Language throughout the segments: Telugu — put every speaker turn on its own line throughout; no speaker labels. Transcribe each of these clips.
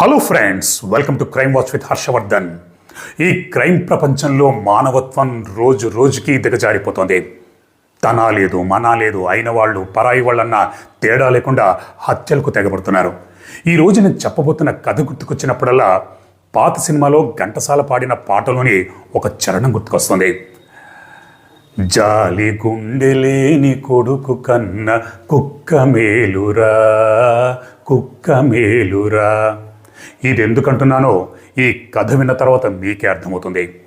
Hello friends welcome to crime watch with Harshavardhan ఈ క్రైమ్ ప్రపంచంలో మానవత్వం రోజు రోజుకి దిగజారిపోతుంది. తన లేదు మన లేదు అయిన వాళ్ళు పరాయి వాళ్ళన్న తేడా లేకుండా హత్యలకు తెగబడుతున్నారు. ఈ నేను చెప్పబోతున్న కథ గుర్తుకొచ్చినప్పుడల్లా పాత సినిమాలో ఘంటసాల పాడిన పాటలోని ఒక చరణం గుర్తుకొస్తుంది. జాలి గుండెలేని కొడుకు కన్న కుక్క మేలురా కుక్క మేలురా. ఇది ఎందుకంటున్నానో ఈ కథ విన్న తర్వాత మీకే అర్థమవుతుంది.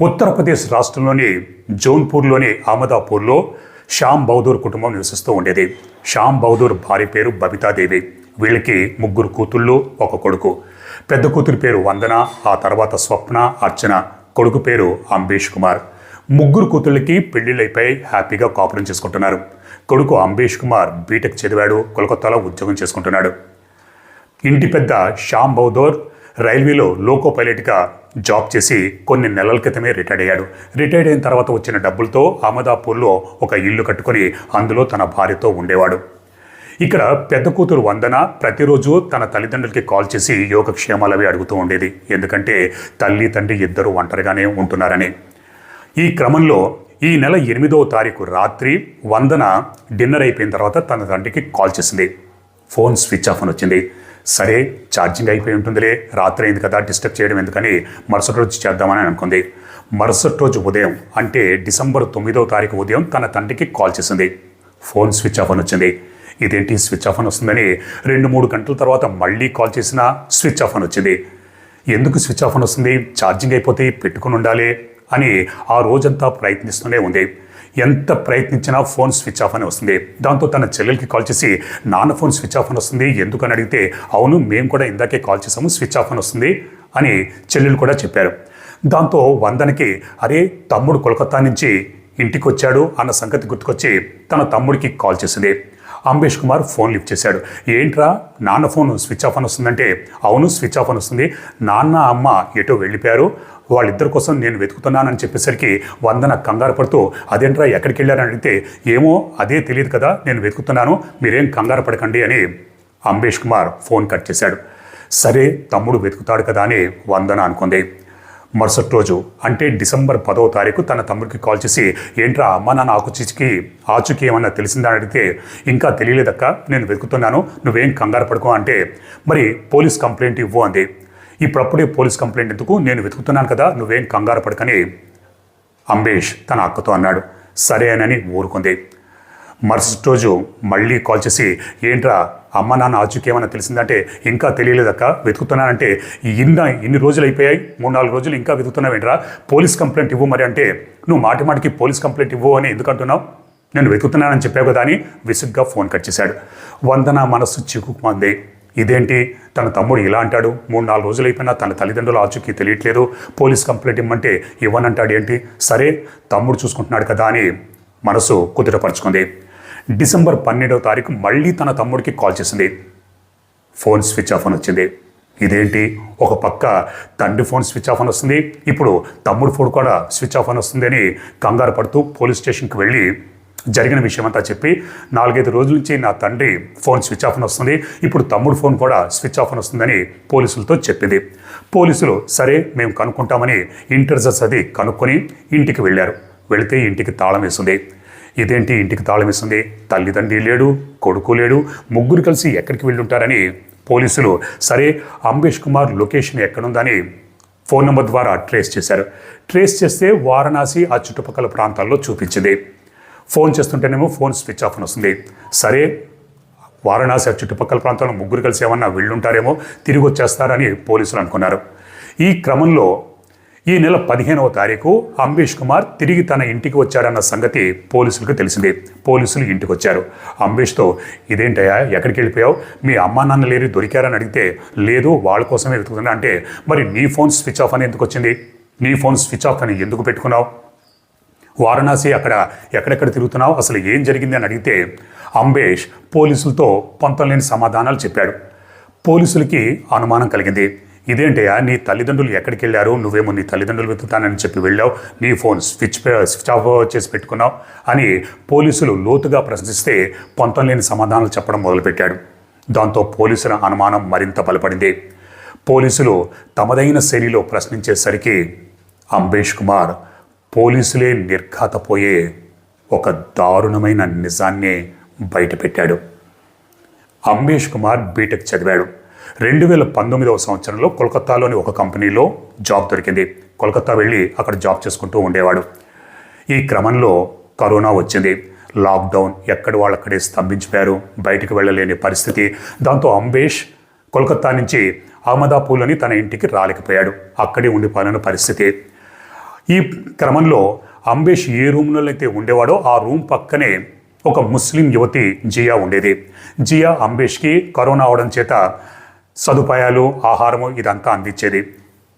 ఉత్తరప్రదేశ్ రాష్ట్రంలోని జౌన్పూర్లోని అహ్మదాపూర్లో శ్యామ్ బౌదూర్ కుటుంబం నివసిస్తూ ఉండేది. శ్యామ్ బౌదూర్ భార్య పేరు బబితాదేవి. వీళ్ళకి ముగ్గురు కూతుళ్ళు ఒక కొడుకు. పెద్ద కూతురి పేరు వందన ఆ తర్వాత స్వప్న అర్చన. కొడుకు పేరు అంబేష్ కుమార్. ముగ్గురు కూతుళ్ళకి పెళ్ళిళ్ళైపై హ్యాపీగా కాపురం చేసుకుంటున్నారు. కొడుకు అంబేష్ కుమార్ బీటెక్ చదివాడు కోల్కతాలో ఉద్యోగం చేసుకుంటున్నాడు. ఇంటి పెద్ద శ్యామ్ బౌదోర్ రైల్వేలో లోకో పైలట్గా జాబ్ చేసి కొన్ని నెలల క్రితమే రిటైర్డ్ అయ్యాడు. రిటైర్డ్ అయిన తర్వాత వచ్చిన డబ్బులతో అహ్మదాపూర్లో ఒక ఇల్లు కట్టుకొని అందులో తన భార్యతో ఉండేవాడు. ఇక్కడ పెద్ద కూతురు వందన ప్రతిరోజు తన తల్లిదండ్రులకి కాల్ చేసి యోగక్షేమాలవి అడుగుతూ ఉండేది. ఎందుకంటే తల్లి తండ్రి ఇద్దరు ఒంటరిగానే ఉంటున్నారని. ఈ క్రమంలో ఈ నెల ఎనిమిదవ తారీఖు రాత్రి వందన డిన్నర్ అయిపోయిన తర్వాత తన తండ్రికి కాల్ చేసింది. ఫోన్ స్విచ్ ఆఫ్ అని వచ్చింది. సరే ఛార్జింగ్ అయిపోయి ఉంటుందిలే. రాత్రి అయింది కదా డిస్టర్బ్ చేయడం ఎందుకని మరుసటి రోజు చేద్దామని అనుకుంది. మరుసటి రోజు ఉదయం అంటే డిసెంబర్ తొమ్మిదవ తారీఖు ఉదయం తన తండ్రికి కాల్ చేసింది. ఫోన్ స్విచ్ ఆఫ్ అని వచ్చింది. ఇదేంటి స్విచ్ ఆఫ్ అని వస్తుందని రెండు మూడు గంటల తర్వాత మళ్ళీ కాల్ చేసినా స్విచ్ ఆఫ్ అని వచ్చింది. ఎందుకు స్విచ్ ఆఫ్ అని వస్తుంది? ఛార్జింగ్ అయిపోతే పెట్టుకుని ఉండాలి. అని ఆ రోజంతా ప్రయత్నిస్తూనే ఉంది. ఎంత ప్రయత్నించినా ఫోన్ స్విచ్ ఆఫ్ అని వస్తుంది. దాంతో తన చెల్లెలకి కాల్ చేసి నాన్న ఫోన్ స్విచ్ ఆఫ్ అని వస్తుంది. ఎందుకని అడిగితే అవును మేము కూడా ఇందాకే కాల్ చేసాము స్విచ్ ఆఫ్ అని వస్తుంది అని చెల్లెలు కూడా చెప్పారు. దాంతో వందనకి అరే తమ్ముడు కోల్కతా నుంచి ఇంటికి వచ్చాడు అన్న సంగతి గుర్తుకొచ్చి తన తమ్ముడికి కాల్ చేసింది. అంబేష్ కుమార్ ఫోన్ లిఫ్ట్ చేశాడు. ఏంట్రా నాన్న ఫోన్ స్విచ్ ఆఫ్ అని వస్తుందంటే? అవును స్విచ్ ఆఫ్ అని వస్తుంది. నాన్న అమ్మ ఎటో వెళ్ళిపోయారు. వాళ్ళిద్దరి కోసం నేను వెతుకుతున్నానని చెప్పేసరికి వందన కంగారు పడుతూ అదేంట్రా ఎక్కడికి వెళ్ళారని అడిగితే ఏమో అదే తెలియదు కదా నేను వెతుకుతున్నాను మీరేం కంగారు పడకండి అని అంబేష్ కుమార్ ఫోన్ కట్ చేశాడు. సరే తమ్ముడు వెతుకుతాడు కదా అని వందన అనుకుంది. మరుసటి రోజు అంటే డిసెంబర్ పదో తారీఖు తన తమ్ముడికి కాల్ చేసి ఏంట్రా అమ్మ నాన్న ఆకుచికి ఆచుకి ఏమన్నా తెలిసిందా? అడిగితే ఇంకా తెలియలేదక్క నేను వెతుకుతున్నాను నువ్వేం కంగారు పడుకో అంటే మరి పోలీస్ కంప్లైంట్ ఇవ్వు అంది. ఇప్పుడప్పుడే పోలీస్ కంప్లైంట్ ఎందుకు? నేను వెతుకుతున్నాను కదా నువ్వేం కంగారు పడకని. అంబేష్ తన అక్కతో అన్నాడు. సరే అని ఊరుకుంది. మరుసటి రోజు మళ్ళీ కాల్ చేసి ఏంట్రా అమ్మ నాన్న ఆచూకేమన్నా ఏమైనా తెలిసిందంటే ఇంకా తెలియలేదక్క వెతుకుతున్నానంటే ఇన్న ఇన్ని రోజులు అయిపోయాయి మూడు నాలుగు రోజులు ఇంకా వెతుకుతున్నావేంట్రా? పోలీస్ కంప్లైంట్ ఇవ్వు మరి అంటే నువ్వు మాటి మాటికి పోలీస్ కంప్లైంట్ ఇవ్వు అని ఎందుకు అంటున్నావు? నేను వెతుకుతున్నానని చెప్పావు కదా అని విసుగ్గా ఫోన్ కట్ చేశాడు. వందన మనస్సు చిక్కుమంది ఇదేంటి? తన తమ్ముడు ఇలా అంటాడు. మూడు నాలుగు రోజులు అయిపోయినా తన తల్లిదండ్రుల ఆచూకీ తెలియట్లేదు. పోలీస్ కంప్లైంట్ ఇవ్వమంటే ఇవ్వనంటాడు ఏంటి? సరే తమ్ముడు చూసుకుంటున్నాడు కదా అని మనసు కుదుటపరుచుకుంది. డిసెంబర్ పన్నెండవ తారీఖు మళ్ళీ తన తమ్ముడికి కాల్ చేసింది. ఫోన్ స్విచ్ ఆఫ్ అని వచ్చింది. ఇదేంటి? ఒక పక్క తండ్రి ఫోన్ స్విచ్ ఆఫ్ అని వస్తుంది. ఇప్పుడు తమ్ముడు ఫోన్ కూడా స్విచ్ ఆఫ్ అని వస్తుంది అని కంగారు పడుతూ పోలీస్ స్టేషన్కి వెళ్ళి జరిగిన విషయం అంతా చెప్పి నాలుగైదు రోజుల నుంచి నా తండ్రి ఫోన్ స్విచ్ ఆఫ్ అని వస్తుంది. ఇప్పుడు తమ్ముడు ఫోన్ కూడా స్విచ్ ఆఫ్ అని వస్తుందని పోలీసులతో చెప్పింది. పోలీసులు సరే మేము కనుక్కుంటామని ఇంటర్జెస్ అది కనుక్కొని ఇంటికి వెళ్ళారు. వెళితే ఇంటికి తాళం వేస్తుంది ఇదేంటి ఇంటికి తాళం వేస్తుంది తల్లిదండ్రి లేడు కొడుకు లేడు ముగ్గురు కలిసి ఎక్కడికి వెళ్ళుంటారని పోలీసులు సరే అంబేష్ కుమార్ లొకేషన్ ఎక్కడుందని ఫోన్ నెంబర్ ద్వారా ట్రేస్ చేశారు. ట్రేస్ చేస్తే వారణాసి ఆ చుట్టుపక్కల ప్రాంతాల్లో చూపించింది. ఫోన్ చేస్తుంటేనేమో ఫోన్ స్విచ్ ఆఫ్ అని వస్తుంది. సరే వారణాసి చుట్టుపక్కల ప్రాంతంలో ముగ్గురు కలిసి ఏమన్నా వెళ్ళుంటారేమో తిరిగి వచ్చేస్తారని పోలీసులు అనుకున్నారు. ఈ క్రమంలో ఈ నెల పదిహేనవ తారీఖు అంబేష్ కుమార్ తిరిగి తన ఇంటికి వచ్చారన్న సంగతి పోలీసులకు తెలిసింది. పోలీసులు ఇంటికి వచ్చారు. అంబేష్తో ఇదేంటయ్యా ఎక్కడికి వెళ్ళిపోయావు? మీ అమ్మా నాన్న లేరు దొరికారని అడిగితే లేదు వాళ్ళ కోసమే వెతుకుతున్నా. అంటే మరి నీ ఫోన్ స్విచ్ ఆఫ్ అని ఎందుకు వచ్చింది? నీ ఫోన్ స్విచ్ ఆఫ్ అని ఎందుకు పెట్టుకున్నావు? వారణాసి అక్కడ ఎక్కడెక్కడ తిరుగుతున్నావు? అసలు ఏం జరిగింది అని అడిగితే అంబేష్ పోలీసులతో పొంతం లేని సమాధానాలు చెప్పాడు. పోలీసులకి అనుమానం కలిగింది. ఇదేంటయ్యా నీ తల్లిదండ్రులు ఎక్కడికి వెళ్ళారు? నువ్వేమో నీ తల్లిదండ్రులు వెతుకుతానని చెప్పి వెళ్ళావు. నీ ఫోన్ స్విచ్ స్విచ్ ఆఫ్ చేసి పెట్టుకున్నావు అని పోలీసులు లోతుగా ప్రశ్నిస్తే పొంతం లేని సమాధానాలు చెప్పడం మొదలుపెట్టాడు. దాంతో పోలీసుల అనుమానం మరింత బలపడింది. పోలీసులు తమదైన శైలిలో ప్రశ్నించేసరికి అంబేష్ కుమార్ పోలీసులే నిర్ఘాతపోయే ఒక దారుణమైన నిజాన్నే బయటపెట్టాడు. అంబేష్ కుమార్ బీటెక్ చదివాడు. రెండు వేల పంతొమ్మిదవ సంవత్సరంలో కోల్కతాలోని ఒక కంపెనీలో జాబ్ దొరికింది. కోల్కతా వెళ్ళి అక్కడ జాబ్ చేసుకుంటూ ఉండేవాడు. ఈ క్రమంలో కరోనా వచ్చింది. లాక్డౌన్ ఎక్కడి వాళ్ళక్కడే స్తంభించిపోయారు. బయటికి వెళ్ళలేని పరిస్థితి. దాంతో అంబేష్ కోల్కతా నుంచి అహ్మదాపూర్లోని తన ఇంటికి రాలేకపోయాడు. అక్కడే ఉండిపోయిన పరిస్థితి. ఈ క్రమంలో అంబేష్ ఏ రూమ్లో అయితే ఉండేవాడో ఆ రూమ్ పక్కనే ఒక ముస్లిం యువతి జియా ఉండేది. జియా అంబేష్కి కరోనా అవడం చేత సదుపాయాలు ఆహారము ఇదంతా అందించేది.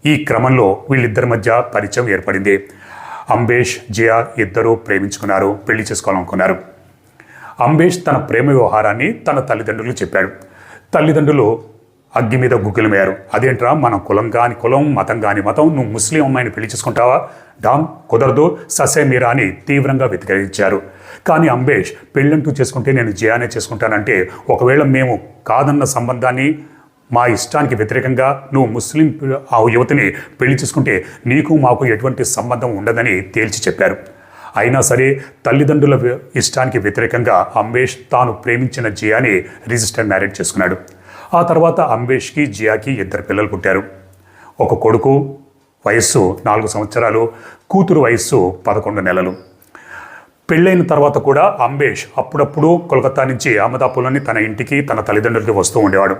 ఈ క్రమంలో వీళ్ళిద్దరి మధ్య పరిచయం ఏర్పడింది. అంబేష్ జియా ఇద్దరూ ప్రేమించుకున్నారు పెళ్ళి చేసుకోవాలనుకున్నారు. అంబేష్ తన ప్రేమ వ్యవహారాన్ని తన తల్లిదండ్రులు చెప్పాడు. తల్లిదండ్రులు అగ్గి మీద గుగ్గిలమయ్యారు. అదేంట్రా? మన కులం కాని కులం మతం కాని మతం నువ్వు ముస్లిం అమ్మాయిని పెళ్ళి చేసుకుంటావా? డామ్ కుదరదు. ససే మీరా అని తీవ్రంగా వ్యతిరేకించారు. కానీ అంబేష్ పెళ్ళంటూ చేసుకుంటే నేను జయానే చేసుకుంటానంటే ఒకవేళ మేము కాదన్న సంబంధాన్ని మా ఇష్టానికి వ్యతిరేకంగా నువ్వు ముస్లిం ఆ యువతిని పెళ్ళి చేసుకుంటే నీకు మాకు ఎటువంటి సంబంధం ఉండదని తేల్చి చెప్పారు. అయినా సరే తల్లిదండ్రుల వ్య- ఇష్టానికి వ్యతిరేకంగా అంబేష్ తాను ప్రేమించిన జియాని రిజిస్టర్ మ్యారేజ్ చేసుకున్నాడు. ఆ తర్వాత అంబేష్కి జియాకి ఇద్దరు పిల్లలు పుట్టారు. ఒక కొడుకు వయస్సు నాలుగు సంవత్సరాలు కూతురు వయస్సు పదకొండు నెలలు. పెళ్ళైన తర్వాత కూడా అంబేష్ అప్పుడప్పుడు కోల్కతా నుంచి అహ్మదాపూర్లోని తన ఇంటికి తన తల్లిదండ్రులకి వస్తూ ఉండేవాడు.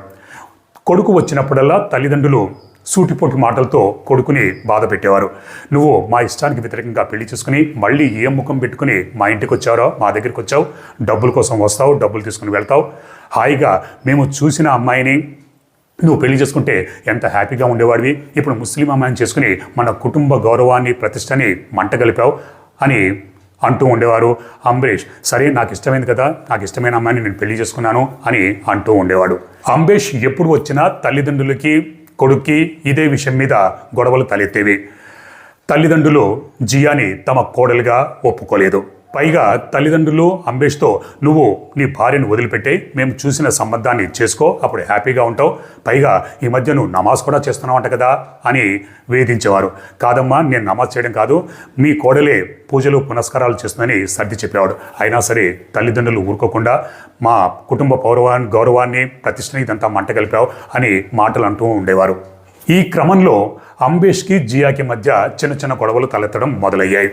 కొడుకు వచ్చినప్పుడల్లా తల్లిదండ్రులు సూటిపోటి మాటలతో కొడుకుని బాధ పెట్టేవారు. నువ్వు మా ఇష్టానికి వ్యతిరేకంగా పెళ్ళి చేసుకుని మళ్ళీ ఏ ముఖం పెట్టుకుని మా ఇంటికి వచ్చారో మా దగ్గరికి వచ్చావు. డబ్బుల కోసం వస్తావు డబ్బులు తీసుకుని వెళ్తావు. హాయిగా మేము చూసిన అమ్మాయిని నువ్వు పెళ్ళి చేసుకుంటే ఎంత హ్యాపీగా ఉండేవాడివి? ఇప్పుడు ముస్లిం అమ్మాయిని చేసుకుని మన కుటుంబ గౌరవాన్ని ప్రతిష్టని మంటగలిపావు అని అంటూ ఉండేవారు. అంబరీష్ సరే నాకు ఇష్టమైంది కదా నాకు ఇష్టమైన అమ్మాయిని నేను పెళ్ళి చేసుకున్నాను అని అంటూ ఉండేవాడు. అంబరీష్ ఎప్పుడు వచ్చినా తల్లిదండ్రులకి కొడుక్కి ఇదే విషయం మీద గొడవలు తలెత్తేవి. తల్లిదండ్రులు జియాని తమ కోడలుగా ఒప్పుకోలేదు. పైగా తల్లిదండ్రులు అంబేష్తో నువ్వు నీ భార్యను వదిలిపెట్టే మేము చూసిన సంబంధాన్ని చేసుకో అప్పుడు హ్యాపీగా ఉంటావు. పైగా ఈ మధ్య నువ్వు నమాజ్ కూడా చేస్తున్నావు అంట కదా అని వేధించేవారు. కాదమ్మా నేను నమాజ్ చేయడం కాదు. మీ కోడలే పూజలు పునస్కారాలు చేస్తుందని సర్ది చెప్పేవాడు. అయినా సరే తల్లిదండ్రులు ఊరుకోకుండా మా కుటుంబ పౌరవాన్ని గౌరవాన్ని ప్రతిష్టని ఇదంతా మంట కలిపావు అని మాటలు అంటూ ఉండేవారు. ఈ క్రమంలో అంబేష్కి జియాకి మధ్య చిన్న చిన్న గొడవలు తలెత్తడం మొదలయ్యాయి.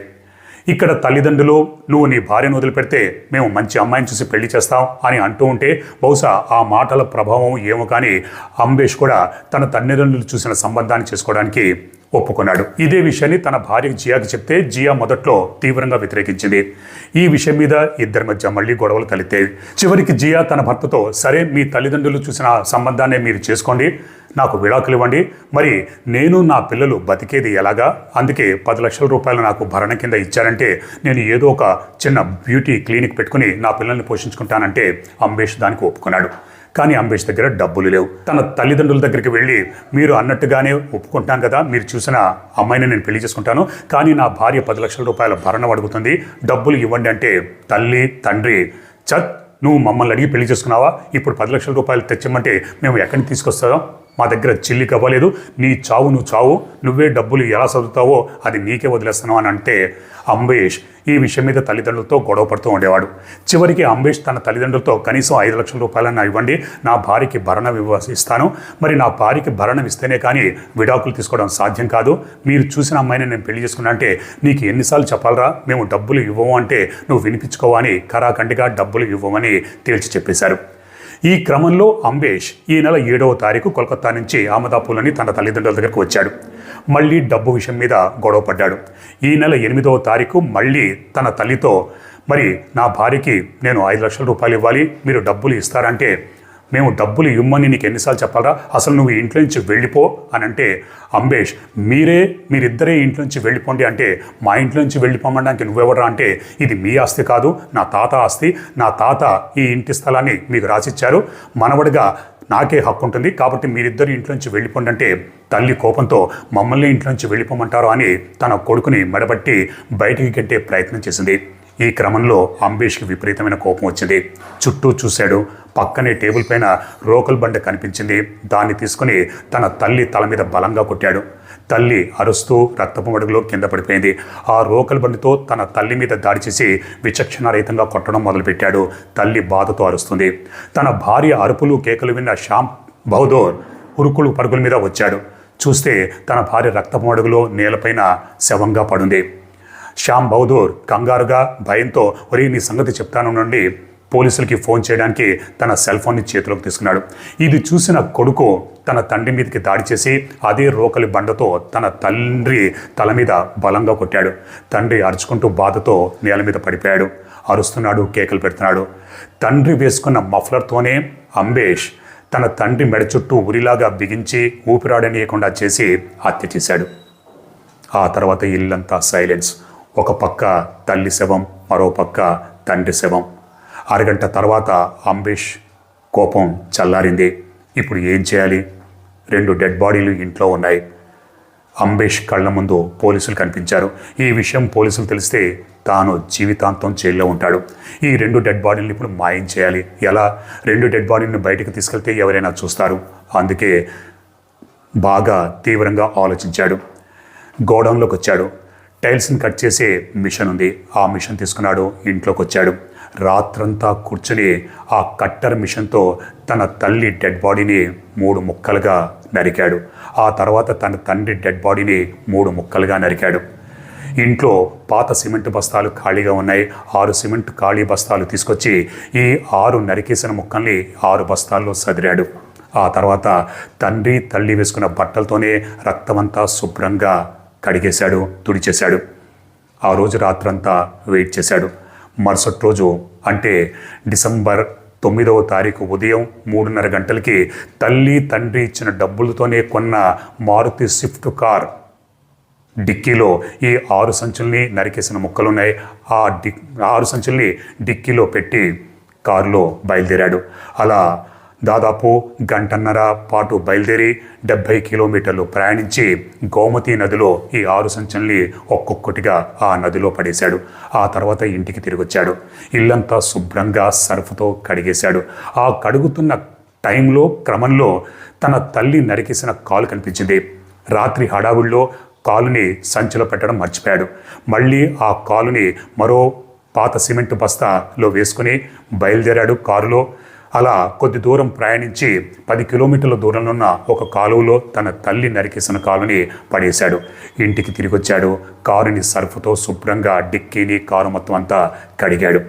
ఇక్కడ తల్లిదండ్రులు నువ్వు నీ భార్యను వదిలిపెడితే మేము మంచి అమ్మాయిని చూసి పెళ్ళి చేస్తాం అని అంటూ ఉంటే బహుశా ఆ మాటల ప్రభావం ఏమో కానీ అంబేష్ కూడా తన తల్లిదండ్రులు చూసిన సంబంధాన్ని చేసుకోవడానికి ఒప్పుకున్నాడు. ఇదే విషయాన్ని తన భార్య జియాకి చెప్తే జియా మొదట్లో తీవ్రంగా వ్యతిరేకించింది. ఈ విషయం మీద ఇద్దరి మధ్య మళ్ళీ గొడవలు తలెత్తాయి. చివరికి జియా తన భర్తతో సరే మీ తల్లిదండ్రులు చూసిన సంబంధాన్ని మీరు చేసుకోండి నాకు విడాకులు ఇవ్వండి మరి నేను నా పిల్లలు బతికేది ఎలాగా? అందుకే పది లక్షల రూపాయలు నాకు భరణ కింద ఇచ్చారంటే నేను ఏదో ఒక చిన్న బ్యూటీ క్లినిక్ పెట్టుకుని నా పిల్లల్ని పోషించుకుంటానంటే అంబేష్ దానికి ఒప్పుకున్నాడు. కానీ అంబేష్ దగ్గర డబ్బులు లేవు. తన తల్లిదండ్రుల దగ్గరికి వెళ్ళి మీరు అన్నట్టుగానే ఒప్పుకుంటాను కదా మీరు చూసిన అమ్మాయిని నేను పెళ్ళి చేసుకుంటాను కానీ నా భార్య పది లక్షల రూపాయల భరణం అడుగుతుంది డబ్బులు ఇవ్వండి అంటే తల్లి తండ్రి చత్ నువ్వు మమ్మల్ని అడిగి పెళ్ళి చేసుకున్నావా? ఇప్పుడు పది లక్షల రూపాయలు తెచ్చమంటే మేము ఎక్కడికి తీసుకొస్తాం? మా దగ్గర చిల్లికి అవ్వలేదు. నీ చావు నువ్వు చావు. నువ్వే డబ్బులు ఎలా చదువుతావో అది నీకే వదిలేస్తున్నావు అని అంటే అంబేష్ ఈ విషయం మీద తల్లిదండ్రులతో గొడవ పడుతూ ఉండేవాడు. చివరికి అంబేష్ తన తల్లిదండ్రులతో కనీసం ఐదు లక్షల రూపాయలను ఇవ్వండి. నా భార్యకి భరణం ఇవ్వ ఇస్తాను మరి నా భార్యకి భరణం ఇస్తేనే కానీ విడాకులు తీసుకోవడం సాధ్యం కాదు. మీరు చూసిన అమ్మాయిని నేను పెళ్ళి చేసుకున్నా అంటే నీకు ఎన్నిసార్లు చెప్పాలరా? మేము డబ్బులు ఇవ్వము అంటే నువ్వు వినిపించుకోవని కరాఖండిగా డబ్బులు ఇవ్వమని తేల్చి చెప్పేశారు. ఈ క్రమంలో అంబేష్ ఈ నెల ఏడవ తారీఖు కోల్కతా నుంచి అహ్మదాపూర్లోని తన తల్లిదండ్రుల దగ్గరకు వచ్చాడు. మళ్ళీ డబ్బు విషయం మీద గొడవ పడ్డాడు. ఈ నెల ఎనిమిదవ తారీఖు మళ్ళీ తన తల్లితో మరి నా భార్యకి నేను ఐదు లక్షల రూపాయలు ఇవ్వాలి మీరు డబ్బులు ఇస్తారంటే మేము డబ్బులు ఇవ్వమని నీకు ఎన్నిసార్లు చెప్పాలరా? అసలు నువ్వు ఇంట్లో నుంచి వెళ్ళిపో అని అంటే అంబేష్ మీరే మీరిద్దరే ఇంట్లో నుంచి వెళ్ళిపోండి అంటే మా ఇంట్లో నుంచి వెళ్ళిపోమడానికి నువ్వెవరా అంటే ఇది మీ ఆస్తి కాదు నా తాత ఆస్తి. నా తాత ఈ ఇంటి స్థలాన్ని మీకు రాసిచ్చారు. మనవడిగా నాకే హక్కు ఉంటుంది. కాబట్టి మీరిద్దరు ఇంట్లోంచి వెళ్ళిపోండి అంటే తల్లి కోపంతో మమ్మల్ని ఇంట్లోంచి వెళ్ళిపోమంటారు అని తన కొడుకుని మెడబట్టి బయటికి గెట్టే ప్రయత్నం చేసింది. ఈ క్రమంలో అంబేష్కి విపరీతమైన కోపం వచ్చింది. చుట్టూ చూశాడు. పక్కనే టేబుల్ పైన రోకల్ బండ కనిపించింది. దాన్ని తీసుకుని తన తల్లి తల మీద బలంగా కొట్టాడు. తల్లి అరుస్తూ రక్తపు మడుగులో కింద పడిపోయింది. ఆ రోకల్ బండితో తన తల్లి మీద దాడి చేసి విచక్షణారహితంగా కొట్టడం మొదలుపెట్టాడు. తల్లి బాధతో అరుస్తుంది. తన భార్య అరుపులు కేకలు విన్న శ్యామ్ బహదూర్ ఉరుకులు పరుగుల మీద వచ్చాడు. చూస్తే తన భార్య రక్తపు మడుగులో నేలపైన శవంగా పడుంది. శ్యామ్ బహదూర్ కంగారుగా భయంతో ఒరే నీ సంగతి చెప్తాను నుండి పోలీసులకి ఫోన్ చేయడానికి తన సెల్ ఫోన్ని చేతిలోకి తీసుకున్నాడు. ఇది చూసిన కొడుకు తన తండ్రి మీదకి దాడి చేసి అదే రోకలి బండతో తన తండ్రి తల మీద బలంగా కొట్టాడు. తండ్రి అరుచుకుంటూ బాధతో నేల మీద పడిపోయాడు. అరుస్తున్నాడు కేకలు పెడుతున్నాడు. తండ్రి వేసుకున్న మఫ్లర్తోనే అంబేష్ తన తండ్రి మెడ చుట్టూ ఉరిలాగా బిగించి ఊపిరాడనీయకుండా చేసి హత్య చేశాడు. ఆ తర్వాత ఇల్లంతా సైలెన్స్. ఒక పక్క తల్లి శవం మరో పక్క తండ్రి శవం. అరగంట తర్వాత అంబేష్ కోపం చల్లారింది. ఇప్పుడు ఏం చేయాలి? రెండు డెడ్ బాడీలు ఇంట్లో ఉన్నాయి. అంబేష్ కళ్ళ ముందు పోలీసులు కనిపించారు. ఈ విషయం పోలీసులు తెలిస్తే తాను జీవితాంతం జైల్లో ఉంటాడు. ఈ రెండు డెడ్ బాడీలను ఇప్పుడు మాయం చేయాలి. ఎలా? రెండు డెడ్ బాడీలను బయటకు తీసుకెళ్తే ఎవరైనా చూస్తారు. అందుకే బాగా తీవ్రంగా ఆలోచించాడు. గోడౌన్లోకి వచ్చాడు టైల్స్ని కట్ చేసే మిషన్ ఉంది. ఆ మిషన్ తీసుకున్నాడు. ఇంట్లోకి వచ్చాడు రాత్రంతా కూర్చుని ఆ కట్టర్ మిషన్తో తన తల్లి డెడ్ బాడీని మూడు ముక్కలుగా నరికాడు. ఆ తర్వాత తన తండ్రి డెడ్ బాడీని మూడు ముక్కలుగా నరికాడు. ఇంట్లో పాత సిమెంట్ బస్తాలు ఖాళీగా ఉన్నాయి. ఆరు సిమెంట్ ఖాళీ బస్తాలు తీసుకొచ్చి ఈ ఆరు నరికేసిన ముక్కల్ని ఆరు బస్తాల్లో సదిరాడు. ఆ తర్వాత తండ్రి తల్లి వేసుకున్న బట్టలతోనే రక్తమంతా శుభ్రంగా కడిగేశాడు తుడిచేశాడు. ఆ రోజు రాత్రంతా వెయిట్ చేశాడు. మరుసటి రోజు అంటే డిసెంబర్ తొమ్మిదవ తారీఖు ఉదయం మూడున్నర గంటలకి తల్లి తండ్రి ఇచ్చిన డబ్బులతోనే కొన్న మారుతి స్విఫ్ట్ కార్ డిక్కీలో ఈ ఆరు సంచుల్ని నరికేసిన ముక్కలున్నాయి. ఆ డి ఆరు సంచుల్ని డిక్కీలో పెట్టి కారులో బయలుదేరాడు. అలా దాదాపు గంటన్నర పాటు బయలుదేరి డెబ్భై కిలోమీటర్లు ప్రయాణించి గోమతి నదిలో ఈ ఆరు సంచుల్ని ఒక్కొక్కటిగా ఆ నదిలో పడేశాడు. ఆ తర్వాత ఇంటికి తిరిగొచ్చాడు ఇల్లంతా శుభ్రంగా సర్ఫ్తో కడిగేశాడు. ఆ కడుగుతున్న టైంలో క్రమంలో తన తల్లి నరికేసిన కాలు కనిపించింది. రాత్రి హడావుల్లో కాలుని సంచిలో పెట్టడం మర్చిపోయాడు. మళ్ళీ ఆ కాలుని మరో పాత సిమెంట్ బస్తాలో వేసుకుని బయలుదేరాడు కారులో. అలా కొద్ది దూరం ప్రయాణించి పది కిలోమీటర్ల దూరంలో ఉన్న ఒక కాలువలో తన తల్లి నరికేసిన కాలుని పడేశాడు. ఇంటికి తిరిగి వచ్చాడు కారుని సర్ఫ్తో శుభ్రంగా డిక్కీని కారు మొత్తం అంతా కడిగాడు.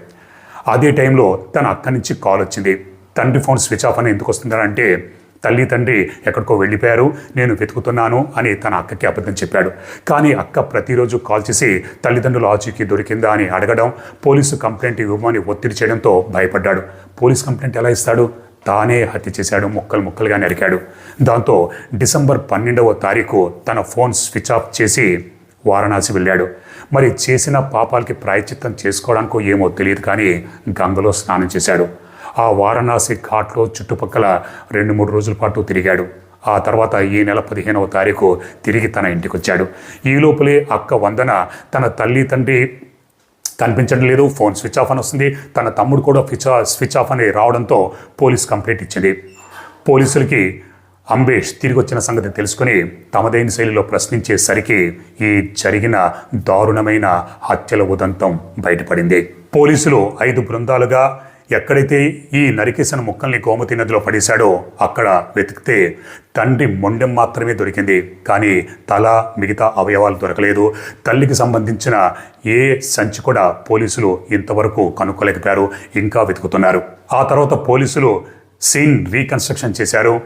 అదే టైంలో తన అక్క నుంచి కాల్ వచ్చింది తండ్రి ఫోన్ స్విచ్ ఆఫ్ అని ఎందుకు వస్తుందని అంటే తల్లి తండ్రి ఎక్కడికో వెళ్ళిపోయారు నేను వెతుకుతున్నాను అని తన అక్కకి అబద్ధం చెప్పాడు. కానీ అక్క ప్రతిరోజు కాల్ చేసి తల్లిదండ్రుల ఆచూకీ దొరికిందా అని అడగడం పోలీసు కంప్లైంట్ ఇవ్వమని ఒత్తిడి చేయడంతో భయపడ్డాడు. పోలీస్ కంప్లైంట్ ఎలా ఇస్తాడు? తానే హత్య చేశాడు ముక్కలు ముక్కలుగా నరికాడు దాంతో డిసెంబర్ పన్నెండవ తారీఖు తన ఫోన్ స్విచ్ ఆఫ్ చేసి వారణాసి వెళ్ళాడు. మరి చేసిన పాపాలకి ప్రాయచిత్తం చేసుకోవడానికో ఏమో తెలియదు కానీ గంగలో స్నానం చేశాడు. ఆ వారణాసి ఘాట్లో చుట్టుపక్కల రెండు మూడు రోజుల పాటు తిరిగాడు. ఆ తర్వాత ఈ నెల పదిహేనవ తారీఖు తిరిగి తన ఇంటికి వచ్చాడు ఈ లోపలే అక్క వందన తన తల్లి తండ్రి కనిపించడం లేదు ఫోన్ స్విచ్ ఆఫ్ అని వస్తుంది. తన తమ్ముడు కూడా స్విచ్ స్విచ్ ఆఫ్ అని రావడంతో పోలీస్ కంప్లైంట్ ఇచ్చింది. పోలీసులకి అంబేష్ తిరిగి వచ్చిన సంగతి తెలుసుకుని తమదైన శైలిలో ప్రశ్నించేసరికి ఈ జరిగిన దారుణమైన హత్యల ఉదంతం బయటపడింది. పోలీసులు ఐదు బృందాలుగా ఎక్కడైతే ఈ నరికేసిన ముక్కల్ని గోమతి నదిలో పడేశాడో అక్కడ వెతికితే తండ్రి మొండెం మాత్రమే దొరికింది. కానీ తల మిగతా అవయవాలు దొరకలేదు. తల్లికి సంబంధించిన ఏ సంచి కూడా పోలీసులు ఇంతవరకు కనుక్కోలేకపోయారు. ఇంకా వెతుకుతున్నారు. ఆ తర్వాత పోలీసులు సీన్ రీకన్స్ట్రక్షన్ చేశారు.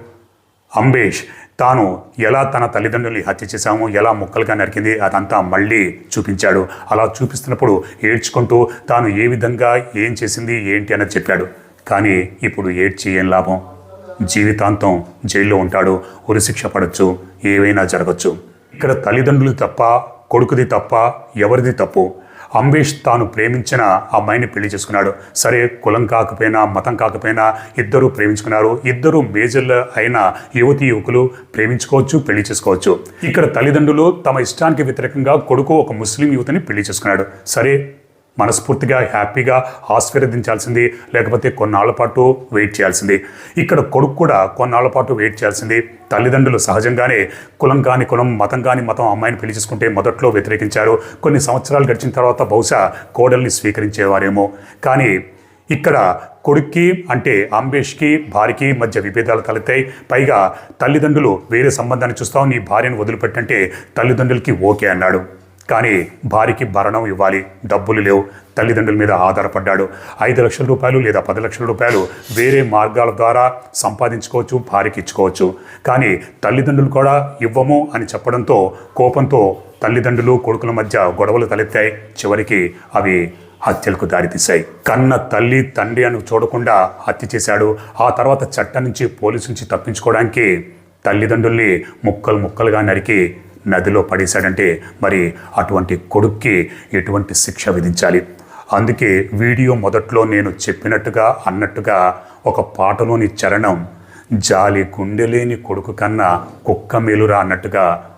అంబేష్ తాను ఎలా తన తల్లిదండ్రుల్ని హత్య చేశామో ఎలా ముక్కలుగా నరికింది అదంతా మళ్ళీ చూపించాడు. అలా చూపిస్తున్నప్పుడు ఏడ్చుకుంటూ తాను ఏ విధంగా ఏం చేసింది ఏంటి అని చెప్పాడు. కానీ ఇప్పుడు ఏడ్చి ఏం లాభం? జీవితాంతం జైల్లో ఉంటాడు ఉరిశిక్ష పడవచ్చు ఏవైనా జరగచ్చు. ఇక్కడ తల్లిదండ్రులు తప్ప కొడుకుది తప్ప ఎవరిది తప్పు? అంబేష్ తాను ప్రేమించిన అమ్మాయిని పెళ్ళి చేసుకున్నాడు. సరే కులం కాకపోయినా మతం కాకపోయినా ఇద్దరూ ప్రేమించుకున్నారు. ఇద్దరు మేజర్లు అయిన యువతి యువకులు ప్రేమించుకోవచ్చు పెళ్ళి చేసుకోవచ్చు. ఇక్కడ తల్లిదండ్రులు తమ ఇష్టానికి వ్యతిరేకంగా కొడుకు ఒక ముస్లిం యువతిని పెళ్ళి చేసుకున్నాడు. సరే మనస్ఫూర్తిగా హ్యాపీగా ఆశీర్వదించాల్సింది లేకపోతే కొన్నాళ్ళ పాటు వెయిట్ చేయాల్సింది. ఇక్కడ కొడుకు కూడా కొన్నాళ్ళ పాటు వెయిట్ చేయాల్సింది. తల్లిదండ్రులు సహజంగానే కులం కాని కులం మతం కాని మతం అమ్మాయిని పెళ్ళి చేసుకుంటే మొదట్లో వ్యతిరేకించారు. కొన్ని సంవత్సరాలు గడిచిన తర్వాత బహుశా కోడల్ని స్వీకరించేవారేమో. కానీ ఇక్కడ కొడుక్కి అంటే అంబేష్కి భార్యకి మధ్య విభేదాలు తలెత్తాయి. పైగా తల్లిదండ్రులు వేరే సంబంధాన్ని చూస్తావు నీ భార్యను వదిలిపెట్టంటే తల్లిదండ్రులకి ఓకే అన్నాడు. కానీ భార్యకి భరణం ఇవ్వాలి. డబ్బులు లేవు. తల్లిదండ్రుల మీద ఆధారపడ్డాడు. ఐదు లక్షల రూపాయలు లేదా పది లక్షల రూపాయలు వేరే మార్గాల ద్వారా సంపాదించుకోవచ్చు భార్యకి ఇచ్చుకోవచ్చు. కానీ తల్లిదండ్రులు కూడా ఇవ్వము అని చెప్పడంతో కోపంతో తల్లిదండ్రులు కొడుకుల మధ్య గొడవలు తలెత్తాయి. చివరికి అవి హత్యలకు దారితీశాయి. కన్న తల్లి తండ్రి అని చూడకుండా హత్య చేశాడు. ఆ తర్వాత చట్టం నుంచి పోలీసు నుంచి తప్పించుకోవడానికి తల్లిదండ్రుల్ని ముక్కలు ముక్కలుగా నరికి నదిలో పడేశాడంటే మరి అటువంటి కొడుక్కి ఎటువంటి శిక్ష విధించాలి? అందుకే వీడియో మొదట్లో నేను చెప్పినట్టుగా అన్నట్టుగా ఒక పాటలోని చరణం జాలి గుండెలేని కొడుకు కన్నా కుక్క మేలురా అన్నట్టుగా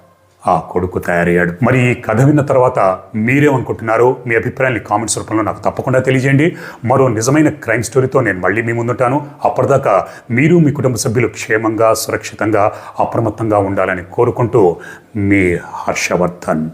ఆ కొడుకు తయారయ్యాడు. మరి ఈ కథ విన్న తర్వాత మీరేమనుకుంటున్నారో మీ అభిప్రాయాన్ని కామెంట్స్ రూపంలో నాకు తప్పకుండా తెలియజేయండి. మరో నిజమైన క్రైమ్ స్టోరీతో నేను మళ్ళీ మీ ముందుంటాను. అప్పటిదాకా మీరు మీ కుటుంబ సభ్యులు క్షేమంగా సురక్షితంగా అప్రమత్తంగా ఉండాలని కోరుకుంటూ మీ హర్షవర్ధన్.